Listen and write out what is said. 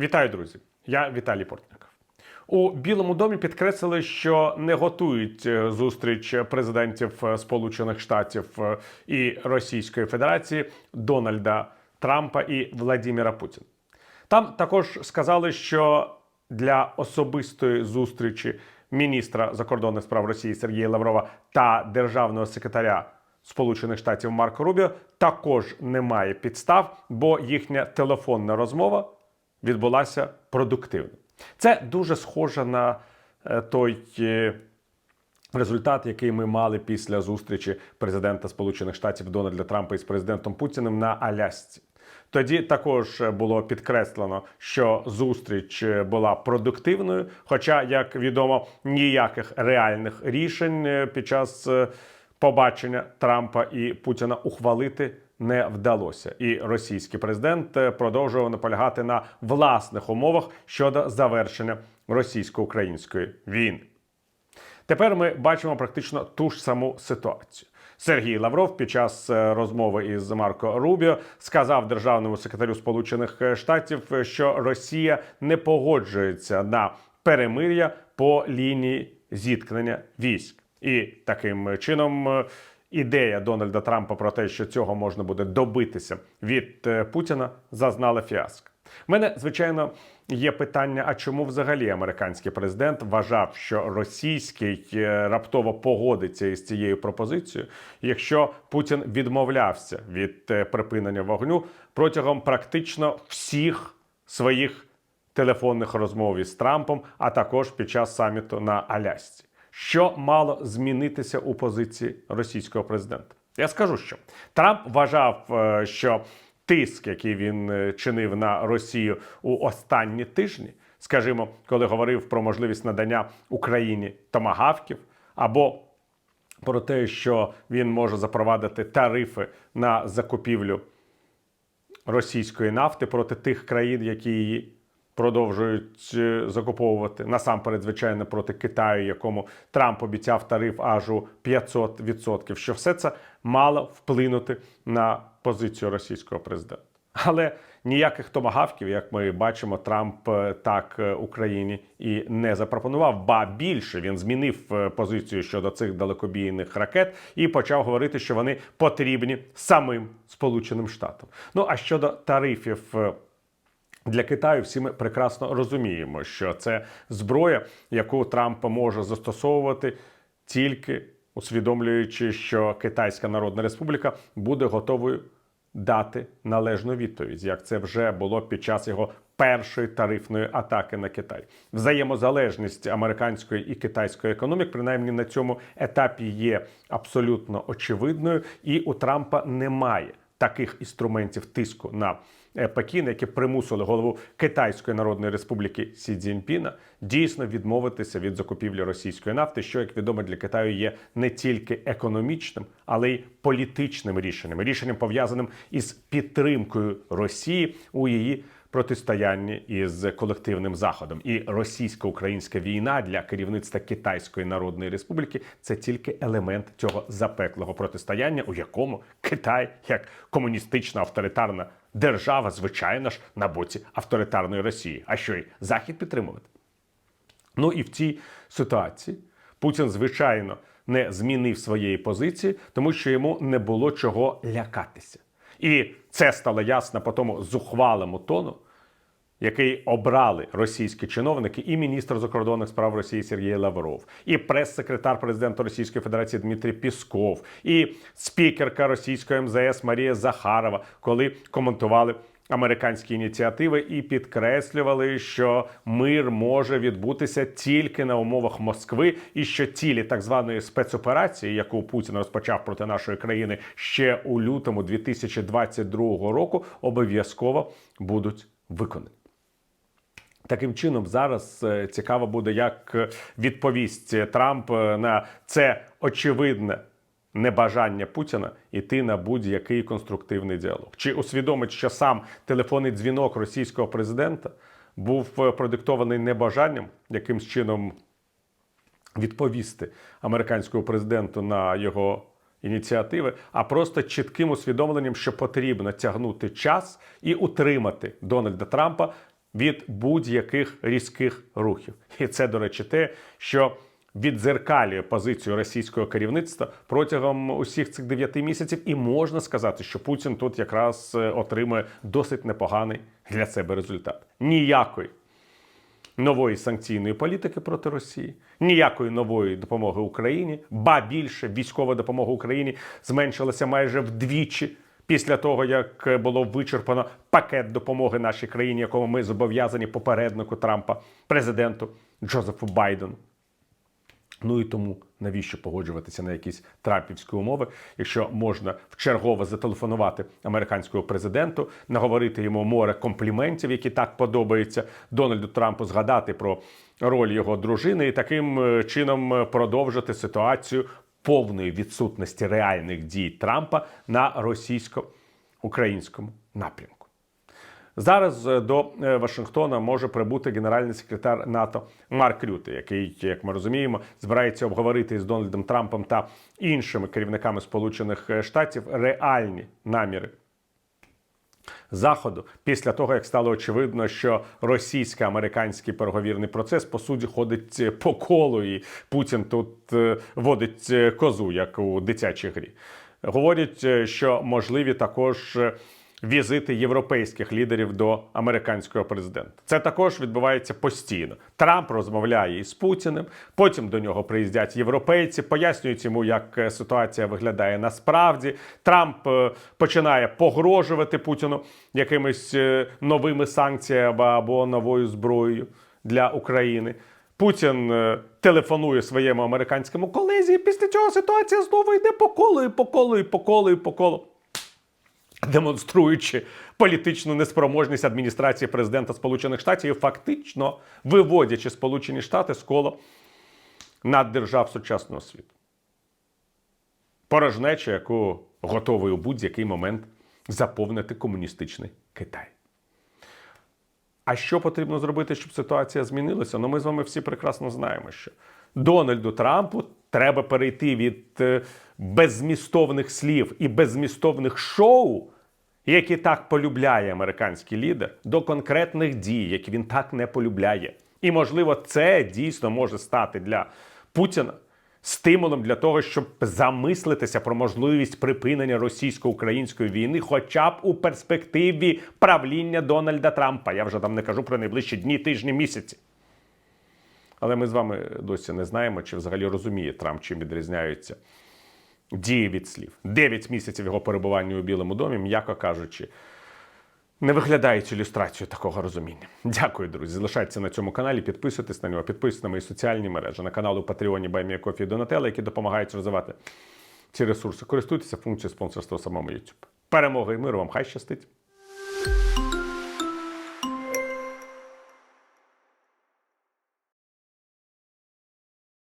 Вітаю, друзі! Я Віталій Портников. У Білому домі підкреслили, що не готують е, зустріч президентів е, Сполучених Штатів е, і Російської Федерації Дональда Трампа і Владіміра Путіна. Там також сказали, що для особистої зустрічі міністра закордонних справ Росії Сергія Лаврова та державного секретаря Сполучених Штатів Марко Рубіо також немає підстав, бо їхня телефонна розмова відбулася продуктивно. Це дуже схоже на е, той е, результат, який ми мали після зустрічі президента Сполучених Штатів Дональда Трампа із президентом Путіним на Алясці. Тоді також було підкреслено, що зустріч була продуктивною. Хоча, як відомо, ніяких реальних рішень е, під час е, побачення Трампа і Путіна ухвалити не вдалося. І російський президент е, продовжував наполягати на власних умовах щодо завершення російсько-української війни. Тепер ми бачимо практично ту ж саму ситуацію. Сергій Лавров під час е, розмови із Марко Рубіо сказав державному секретарю Сполучених Штатів, що Росія не погоджується на перемир'я по лінії зіткнення військ, і таким чином. Ідея Дональда Трампа про те, що цього можна буде добитися від е, Путіна, зазнала фіаско. У мене, звичайно, є питання: а чому взагалі американський президент вважав, що російський е, раптово погодиться із цією пропозицією, якщо Путін відмовлявся від е, припинення вогню протягом практично всіх своїх телефонних розмов із Трампом, а також під час саміту на Алясці. Що мало змінитися у позиції російського президента? Я скажу, що Трамп вважав, е, що тиск, який він е, чинив на Росію у останні тижні, скажімо, коли говорив про можливість надання Україні томагавків, або про те, що він може запровадити тарифи на закупівлю російської нафти проти тих країн, які її продовжують е, закуповувати насамперед, звичайно, проти Китаю, якому Трамп обіцяв тариф аж у 500%, що все це мало вплинути на позицію російського президента. Але ніяких томагавків, як ми бачимо, Трамп е, так е, Україні і не запропонував. Ба більше він змінив позицію щодо цих далекобійних ракет і почав говорити, що вони потрібні самим Сполученим Штатам. Ну а щодо тарифів. Для Китаю всі ми прекрасно розуміємо, що це зброя, яку Трамп може застосовувати тільки усвідомлюючи, що Китайська Народна Республіка буде готовою дати належну відповідь, як це вже було під час його першої тарифної атаки на Китай. Взаємозалежність американської і китайської економік, принаймні на цьому етапі, є абсолютно очевидною, і у Трампа немає таких інструментів тиску на е, Пекін, які примусили голову Китайської Народної Республіки Сі Цзіньпіна дійсно відмовитися від закупівлі російської нафти, що як відомо для Китаю є не тільки економічним, але й політичним рішенням, рішенням пов'язаним із підтримкою Росії у її протистоянні із колективним заходом. І російсько-українська війна для керівництва Китайської Народної Республіки це тільки елемент цього запеклого протистояння, у якому Китай, як комуністична авторитарна держава, звичайно ж, на боці авторитарної Росії. А що й Захід підтримувати? Ну і в цій ситуації Путін, звичайно, не змінив своєї позиції, тому що йому не було чого лякатися. І це стало ясно по тому зухвалому тону, який обрали російські чиновники, і міністр закордонних справ Росії Сергій Лавров, і прес-секретар президента Російської Федерації Дмитрій Пісков, і спікерка російської МЗС Марія Захарова, коли коментували американські ініціативи і підкреслювали, що мир може відбутися тільки на умовах Москви, і що цілі так званої спецоперації, яку Путін розпочав проти нашої країни ще у лютому 2022 року, обов'язково будуть виконані. Таким чином, зараз е, цікаво буде, як відповість Трамп е, на це очевидне небажання Путіна йти на будь-який конструктивний діалог. Чи усвідомить, що сам телефонний дзвінок російського президента був е, продиктований небажанням якимсь чином відповісти американському президенту на його ініціативи, а просто чітким усвідомленням, що потрібно тягнути час і утримати Дональда Трампа від будь-яких різких рухів. І це, до речі, те, що віддзеркалює позицію російського керівництва протягом усіх цих дев'яти місяців, і можна сказати, що Путін тут якраз е, отримує досить непоганий для себе результат. Ніякої нової санкційної політики проти Росії, ніякої нової допомоги Україні, ба більше військова допомога Україні зменшилася майже вдвічі. Після того, як було вичерпано пакет допомоги нашій країні, якому ми зобов'язані попереднику Трампа, президенту Джозефу Байдену. Ну і тому навіщо погоджуватися на якісь трампівські умови, якщо можна вчергово зателефонувати американському президенту, наговорити йому море компліментів, які так подобаються Дональду Трампу, згадати про роль його дружини і таким е, чином е, продовжити ситуацію повної відсутності реальних дій Трампа на російсько-українському напрямку. Зараз е, до е, Вашингтона може прибути генеральний секретар НАТО Марк Рюте, який, як ми розуміємо, збирається обговорити з Дональдом Трампом та іншими керівниками Сполучених Штатів реальні наміри. Заходу після того, як стало очевидно, що російсько-американський переговірний процес по суті ходить по колу, і Путін тут е, водить е, козу, як у дитячій грі. Говорять, е, що можливі також е, візити європейських лідерів до американського президента. Це також відбувається постійно. Трамп розмовляє із Путіним, потім до нього приїздять європейці, пояснюють йому, як е, ситуація виглядає насправді. Трамп е, починає погрожувати Путіну якимись е, новими санкціями або новою зброєю для України. Путін телефонує своєму американському колезі, і після цього ситуація знову йде по колу, і по колу, і по колу, і по колу демонструючи політичну неспроможність адміністрації президента Сполучених Штатів, і фактично виводячи Сполучені Штати з кола наддержав сучасного світу. Порожнеча, яку готовий у будь-який момент заповнити комуністичний Китай. А що потрібно зробити, щоб ситуація змінилася? Ну, ми з вами всі прекрасно знаємо, що Дональду Трампу треба перейти від е, беззмістовних слів і беззмістовних шоу, які так полюбляє американський лідер, до конкретних дій, які він так не полюбляє. І, можливо, це дійсно може стати для Путіна стимулом для того, щоб замислитися про можливість припинення російсько-української війни, хоча б у перспективі правління Дональда Трампа. Я вже там не кажу про найближчі дні, тижні, місяці. Але ми з вами досі не знаємо, чи взагалі розуміє Трамп, чим відрізняються дії від слів. Дев'ять місяців його перебування у Білому домі, м'яко кажучи, не виглядають ілюстрацією такого розуміння. Дякую, друзі. Залишайтеся на цьому каналі, підписуйтесь на нього, підписуйтесь на мої соціальні мережі, на канал у Патреоні Баймія і які допомагають розвивати ці ресурси. Користуйтеся функцією спонсорства самому YouTube. Перемоги і миру вам хай щастить!